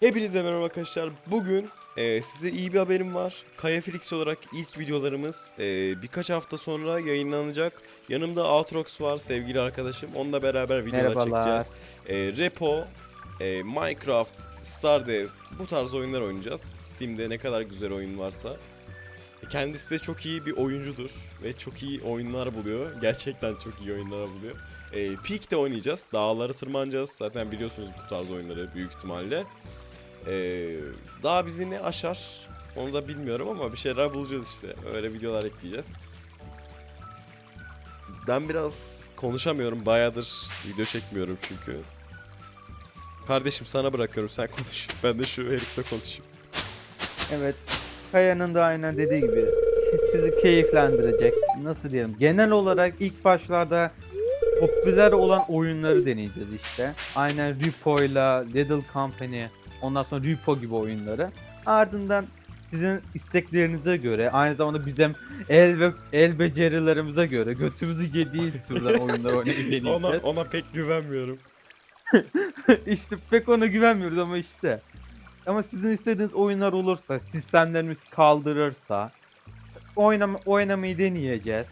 Hepinize merhaba arkadaşlar. Bugün e, size iyi bir haberim var. Kaya Felix olarak ilk videolarımız e, birkaç hafta sonra yayınlanacak. Yanımda Outrox var sevgili arkadaşım. Onunla beraber videolar Merhabalar. çekeceğiz. E, Repo, e, Minecraft, Stardew bu tarz oyunlar oynayacağız. Steam'de ne kadar güzel oyun varsa. E, Kendisi de çok iyi bir oyuncudur ve çok iyi oyunlar buluyor. Gerçekten çok iyi oyunlar buluyor. E, Peak'te oynayacağız. Dağları tırmanacağız. Zaten biliyorsunuz bu tarz oyunları büyük ihtimalle. Ee, daha bizi ne aşar onu da bilmiyorum ama bir şeyler bulacağız işte. Öyle videolar ekleyeceğiz. Ben biraz konuşamıyorum. Bayağıdır video çekmiyorum çünkü. Kardeşim sana bırakıyorum sen konuş. Ben de şu herifle konuşayım. Evet. Kaya'nın da aynen dediği gibi sizi keyiflendirecek. Nasıl diyelim? Genel olarak ilk başlarda popüler olan oyunları deneyeceğiz işte. Aynen Repo'yla, Little Company, ondan sonra Repo gibi oyunları. Ardından sizin isteklerinize göre, aynı zamanda bizim el ve el becerilerimize göre götümüzü yediği türden oyunlar deneyeceğiz. Ona, ona pek güvenmiyorum. işte pek ona güvenmiyoruz ama işte. Ama sizin istediğiniz oyunlar olursa, sistemlerimiz kaldırırsa oynama, oynamayı deneyeceğiz.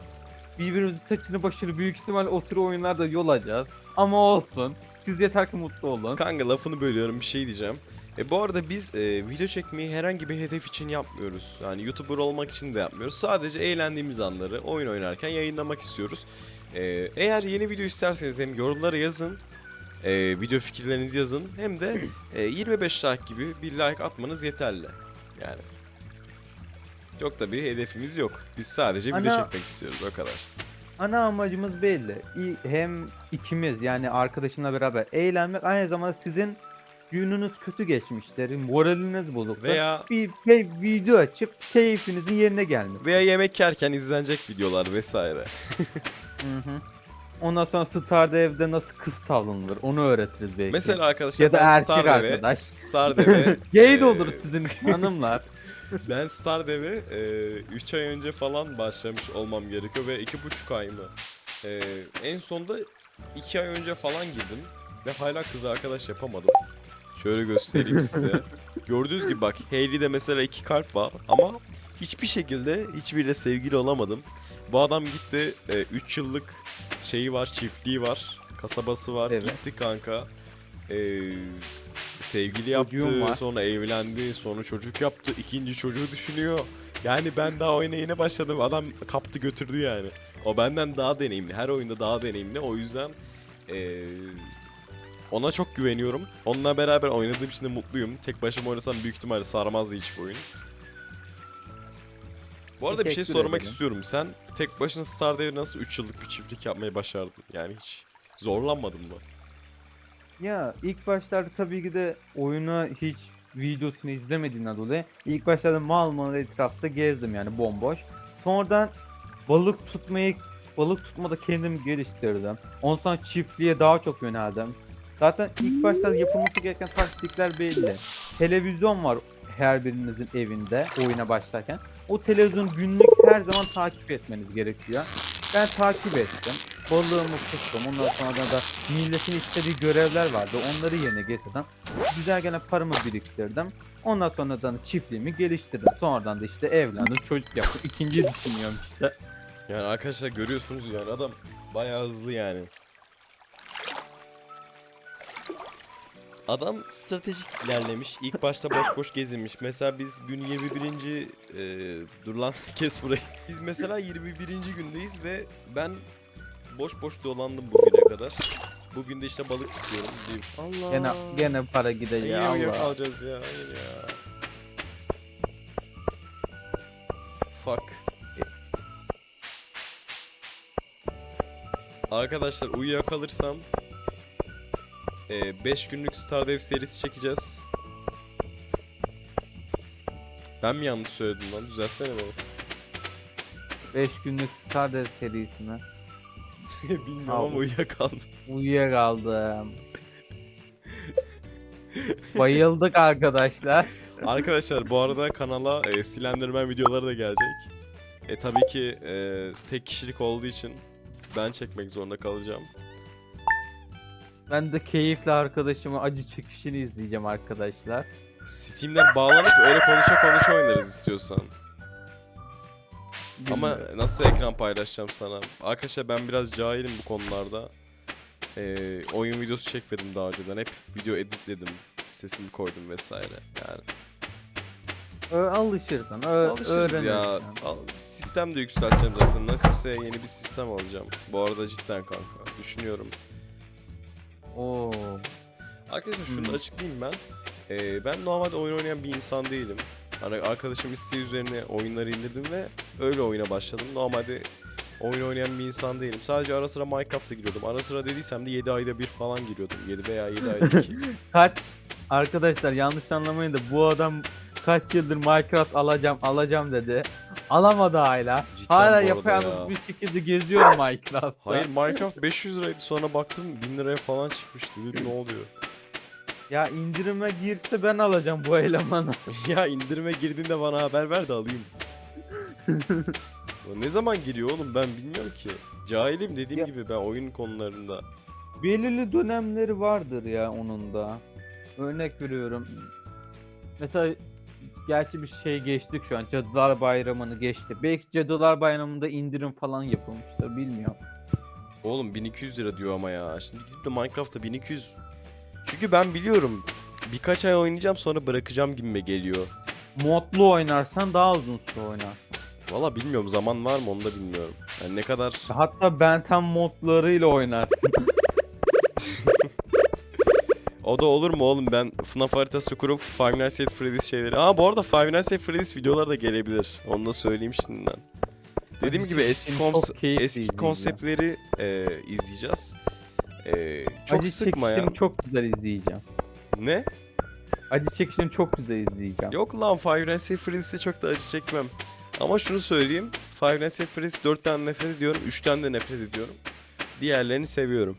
Birbirimizin saçını başını büyük ihtimal o tür oyunlarda yolacağız. Ama olsun. Siz yeter ki mutlu olun. Kanka lafını bölüyorum bir şey diyeceğim. E, bu arada biz e, video çekmeyi herhangi bir hedef için yapmıyoruz. Yani YouTuber olmak için de yapmıyoruz. Sadece eğlendiğimiz anları oyun oynarken yayınlamak istiyoruz. E, eğer yeni video isterseniz hem yorumlara yazın. e, video fikirlerinizi yazın. Hem de e, 25 like gibi bir like atmanız yeterli. Yani. Çok da bir hedefimiz yok. Biz sadece video Ana- çekmek istiyoruz o kadar. Ana amacımız belli. Hem ikimiz yani arkadaşımla beraber eğlenmek aynı zamanda sizin gününüz kötü geçmiştir, moraliniz bozuktur. Veya bir şey, video açıp keyfinizin yerine gelmek. veya yemek yerken izlenecek videolar vesaire. Hı hı. Ondan sonra Star'da evde nasıl kız tavlanılır onu öğretiriz belki. Mesela arkadaşlar ya da ben erkek Stardew'e arkadaş. Stardew'e Gay de e, olur sizin hanımlar. Ben Stardew'e 3 ay önce falan başlamış olmam gerekiyor ve 2,5 ay mı? E, en sonda 2 ay önce falan girdim ve hala kız arkadaş yapamadım. Şöyle göstereyim size. Gördüğünüz gibi bak Hayley'de mesela iki kalp var ama hiçbir şekilde hiçbiriyle sevgili olamadım. Bu adam gitti 3 yıllık şeyi var, çiftliği var, kasabası var. Evet. Gitti kanka. E, sevgili yaptı, Çocuğum var. sonra evlendi, sonra çocuk yaptı, ikinci çocuğu düşünüyor. Yani ben daha oyuna yeni başladım. Adam kaptı götürdü yani. O benden daha deneyimli. Her oyunda daha deneyimli. O yüzden eee, ona çok güveniyorum. Onunla beraber oynadığım için de mutluyum. Tek başıma oynasam büyük ihtimalle sarmazdı hiçbir oyun. Bu arada bir şey Teşekkür sormak ederim. istiyorum. Sen tek başına Stardew'e nasıl 3 yıllık bir çiftlik yapmayı başardın? Yani hiç zorlanmadın mı? Ya ilk başlarda tabii ki de oyunu hiç videosunu izlemediğinden dolayı ilk başlarda mal mal etrafta gezdim yani bomboş. Sonradan balık tutmayı balık tutmada kendimi geliştirdim. Ondan sonra çiftliğe daha çok yöneldim. Zaten ilk başta yapılması gereken taktikler belli. Televizyon var her birinizin evinde oyuna başlarken. O televizyonu günlük her zaman takip etmeniz gerekiyor. Ben takip ettim. Balığımı tuttum. Ondan sonra da milletin istediği görevler vardı. Onları yerine getirdim. Güzel gene paramı biriktirdim. Ondan sonra da çiftliğimi geliştirdim. Sonradan da işte evlendim, çocuk yaptım. İkinci düşünüyorum işte. Yani arkadaşlar görüyorsunuz yani adam bayağı hızlı yani. Adam stratejik ilerlemiş. İlk başta boş boş gezinmiş. Mesela biz gün 21. E, dur lan kes burayı. Biz mesela 21. gündeyiz ve ben boş boş dolandım bugüne kadar. Bugün de işte balık tutuyorum. Allah. Gene gene para gidecek Yine mi Allah. ya? Hayır ya. Fuck. Arkadaşlar uyuyakalırsam 5 günlük Stardew serisi çekeceğiz. Ben mi yanlış söyledim lan? Düzelsene beni. 5 günlük Stardust serisine Bilmiyorum Al. ama uyuyakaldım. uyuyakaldım. Bayıldık arkadaşlar. Arkadaşlar bu arada kanala e, Slenderman videoları da gelecek. E tabii ki e, tek kişilik olduğu için ben çekmek zorunda kalacağım. Ben de keyifle arkadaşımın acı çekişini izleyeceğim arkadaşlar. Steam'den bağlanıp öyle konuşa konuşa oynarız istiyorsan. Ama nasıl ekran paylaşacağım sana? Arkadaşlar ben biraz cahilim bu konularda. Ee, oyun videosu çekmedim daha önceden. Hep video editledim. Sesimi koydum vesaire. Yani Ö- alışırsan, ö- alışırız ya. öğrenirsin. Al, sistem de yükselteceğim zaten. Nasipse yeni bir sistem alacağım. Bu arada cidden kanka. Düşünüyorum. Oo. Arkadaşlar şunu Hmm. açıklayayım ben. Ee, ben normalde oyun oynayan bir insan değilim. Arkadaşım isteği üzerine oyunları indirdim ve öyle oyuna başladım. Normalde oyun oynayan bir insan değilim. Sadece ara sıra Minecraft'a giriyordum. Ara sıra dediysem de 7 ayda bir falan giriyordum. 7 veya 7 ayda 2. Kaç arkadaşlar yanlış anlamayın da bu adam kaç yıldır Minecraft alacağım alacağım dedi. Alamadı hala. Cidden hala yapayalnız ya. bir şekilde geziyor Minecraft'ta. Hayır Minecraft 500 liraydı sonra baktım 1000 liraya falan çıkmıştı. Dedim ne oluyor? Ya indirime girse ben alacağım bu elemanı. ya indirime girdiğinde bana haber ver de alayım. O ne zaman giriyor oğlum ben bilmiyorum ki. Cahilim dediğim Ya- gibi ben oyun konularında. Belirli dönemleri vardır ya onun da. Örnek veriyorum. Mesela gerçi bir şey geçtik şu an. Cadılar Bayramı'nı geçti. Belki Cadılar Bayramı'nda indirim falan yapılmıştır bilmiyorum. Oğlum 1200 lira diyor ama ya. Şimdi gidip de Minecraft'ta 1200. Çünkü ben biliyorum. Birkaç ay oynayacağım sonra bırakacağım gibime geliyor. Modlu oynarsan daha uzun süre oynarsın. Valla bilmiyorum zaman var mı onu da bilmiyorum. Yani ne kadar Hatta Benten modlarıyla oynarsın. o da olur mu oğlum ben FNAF haritası kurup Five Nights at Freddy's şeyleri. Aa bu arada Five Nights at Freddy's videoları da gelebilir. Onu da söyleyeyim şimdiden. Dediğim gibi eski kons- eski izleyeceğim. konseptleri e, izleyeceğiz. E, çok Acı sıkma ya. çekişini çok güzel izleyeceğim. Ne? Acı çekişini çok güzel izleyeceğim. Yok lan Five Nights at Freddy's'te çok da acı çekmem. Ama şunu söyleyeyim. Five Nights at Freddy's 4 tane nefret ediyorum. 3 tane de nefret ediyorum. Diğerlerini seviyorum.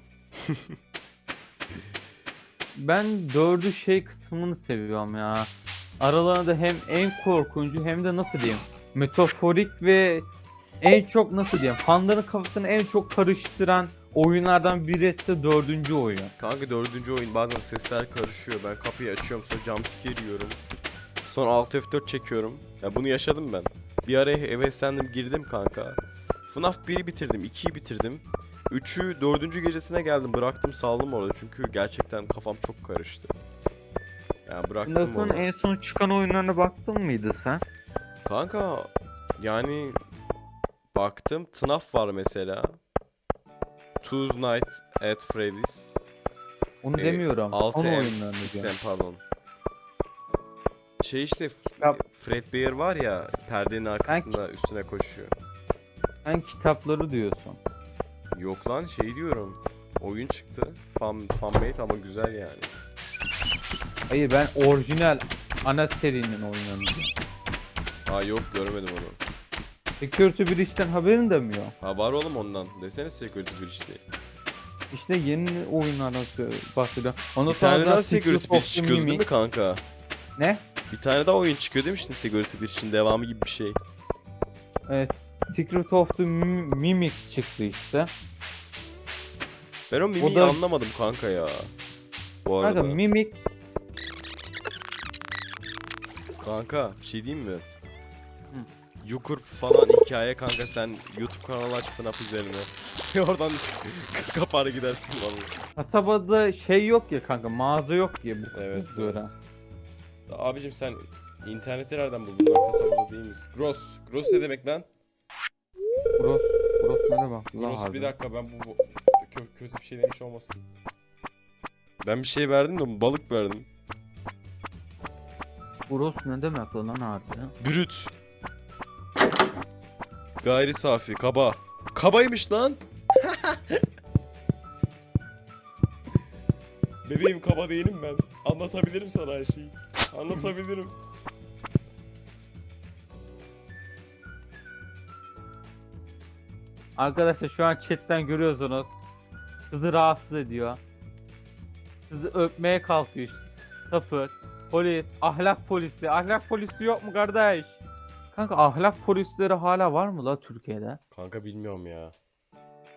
Ben dördü şey kısmını seviyorum ya. Aralarında hem en korkuncu hem de nasıl diyeyim metaforik ve en çok nasıl diyeyim fanların kafasını en çok karıştıran oyunlardan birisi dördüncü oyun. Kanka dördüncü oyun bazen sesler karışıyor. Ben kapıyı açıyorum sonra jumpscare yiyorum. Sonra Alt F4 çekiyorum. Ya bunu yaşadım ben. Bir ara heveslendim girdim kanka. FNAF 1'i bitirdim, 2'yi bitirdim. 3'ü 4. gecesine geldim bıraktım saldım orada çünkü gerçekten kafam çok karıştı. Ya bıraktım sonra onu. en son çıkan oyunlarına baktın mıydı sen? Kanka yani baktım TNAF var mesela. Tuesday Night at Freddy's. Onu Ee, demiyorum. 6 Son M, oyunlarını 6 diyorum. M pardon. Şey işte Ya- Fredbear var ya perdenin arkasında üstüne koşuyor. Sen kitapları diyorsun. Yok lan şey diyorum. Oyun çıktı. Fan, fanmade ama güzel yani. Hayır ben orijinal ana serinin oyunlarını diyorum. Yok görmedim onu. Security Breach'ten haberin de mi yok? Ha var oğlum ondan. Desene Security Breach diye. İşte yeni oyunlardan sö- bahsediyorum. Ondan Bir tane daha Secret Security of Breach the çıkıyordu değil mi Mimic. kanka? Ne? Bir tane daha oyun çıkıyor demiştin Security Breach'in devamı gibi bir şey. Ee, Secret of the Mim- Mimic çıktı işte. Ben o mimiği da- anlamadım kanka ya. Bu arada. Kanka Mimic Kanka bir şey diyeyim mi? Yukur falan hikaye kanka sen YouTube kanalı aç FNAF üzerine. Oradan kapar gidersin vallahi. kasabada şey yok ya kanka mağaza yok ya bu Evet, evet. Abicim sen interneti nereden buldun lan kasabada değil misin? Gross. Gross ne demek lan? Ne demek? lan Gross bir dakika ben bu, bu kö- kötü bir şey demiş olmasın. Ben bir şey verdim de balık verdim. Bros ne demek lan harbi? Brüt. Gayri safi, kaba. Kabaymış lan. Bebeğim kaba değilim ben. Anlatabilirim sana her şeyi. Anlatabilirim. Arkadaşlar şu an chatten görüyorsunuz. Kızı rahatsız ediyor. Kızı öpmeye kalkıyor işte. Sapık. Polis. Ahlak polisi. Ahlak polisi yok mu kardeş? Kanka ahlak polisleri hala var mı la Türkiye'de? Kanka bilmiyorum ya.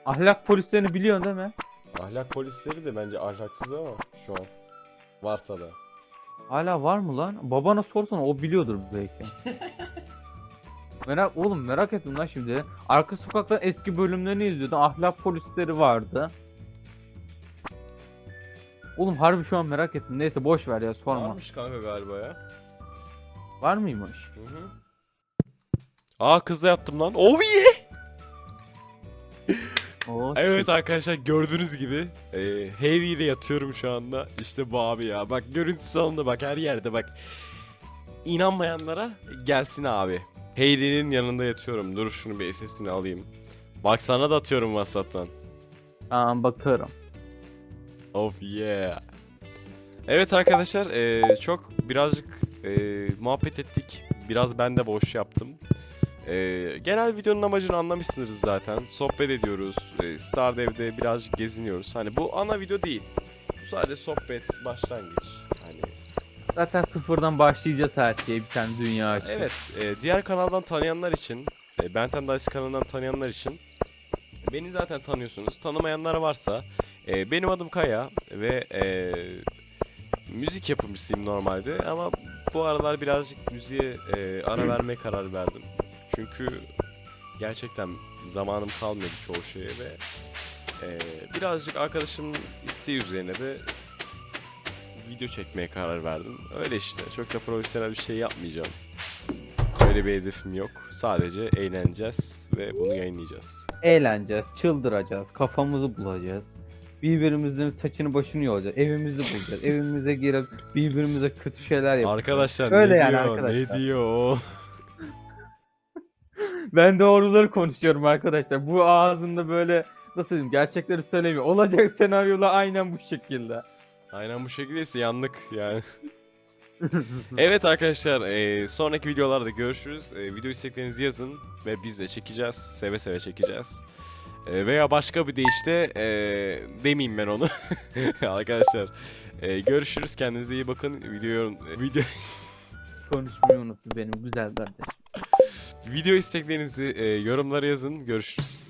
Ahlak polislerini biliyorsun değil mi? Ahlak polisleri de bence ahlaksız ama şu an. Varsa da. Hala var mı lan? Babana sorsana o biliyordur belki. merak oğlum merak ettim lan şimdi. Arka sokakların eski bölümlerini izliyordum. Ahlak polisleri vardı. Oğlum harbi şu an merak ettim. Neyse boş ver ya sorma. Varmış kanka galiba ya. Var mıymış? Hı hı. Aa kızla yattım lan. Oh yeah! Oo, Evet arkadaşlar gördüğünüz gibi e, Harry ile yatıyorum şu anda. İşte bu abi ya. Bak görüntü salonunda bak her yerde bak. İnanmayanlara gelsin abi. Harry'nin yanında yatıyorum. Dur şunu bir sesini alayım. Bak sana da atıyorum WhatsApp'tan. Tamam bakarım. Of yeah. Evet arkadaşlar eee, çok birazcık eee, muhabbet ettik. Biraz ben de boş yaptım. Eee, genel videonun amacını anlamışsınız zaten. Sohbet ediyoruz. Eee Stardew'de birazcık geziniyoruz. Hani bu ana video değil. Bu sadece sohbet, başlangıç. Hani Zaten sıfırdan başlayacağız her şeye bir tane dünya açtık. Evet, e, diğer kanaldan tanıyanlar için, e, Benten Dice kanalından tanıyanlar için beni zaten tanıyorsunuz. Tanımayanlar varsa e, benim adım Kaya ve e, müzik yapımcısıyım normalde ama bu aralar birazcık müziğe e, ara vermeye karar verdim. Çünkü gerçekten zamanım kalmıyordu çoğu şeye ve e, birazcık arkadaşımın isteği üzerine de video çekmeye karar verdim. Öyle işte. Çok da profesyonel bir şey yapmayacağım. Öyle bir hedefim yok. Sadece eğleneceğiz ve bunu yayınlayacağız. Eğleneceğiz, çıldıracağız, kafamızı bulacağız. Birbirimizin saçını başını yolacağız. Evimizi bulacağız. Evimize girip birbirimize kötü şeyler yapacağız. Arkadaşlar Öyle ne yani diyor? arkadaşlar. Ne diyor? Ben doğruları konuşuyorum arkadaşlar. Bu ağzında böyle nasıl diyeyim gerçekleri söylemiyor. Olacak senaryolar aynen bu şekilde. Aynen bu şekildeyse yandık yani. evet arkadaşlar e, sonraki videolarda görüşürüz. E, video isteklerinizi yazın ve biz de çekeceğiz. Seve seve çekeceğiz. E, veya başka bir deyişle e, demeyeyim ben onu. arkadaşlar e, görüşürüz. Kendinize iyi bakın. Video video Konuşmayı unuttu benim güzel kardeşim. Video isteklerinizi e, yorumlara yazın. Görüşürüz.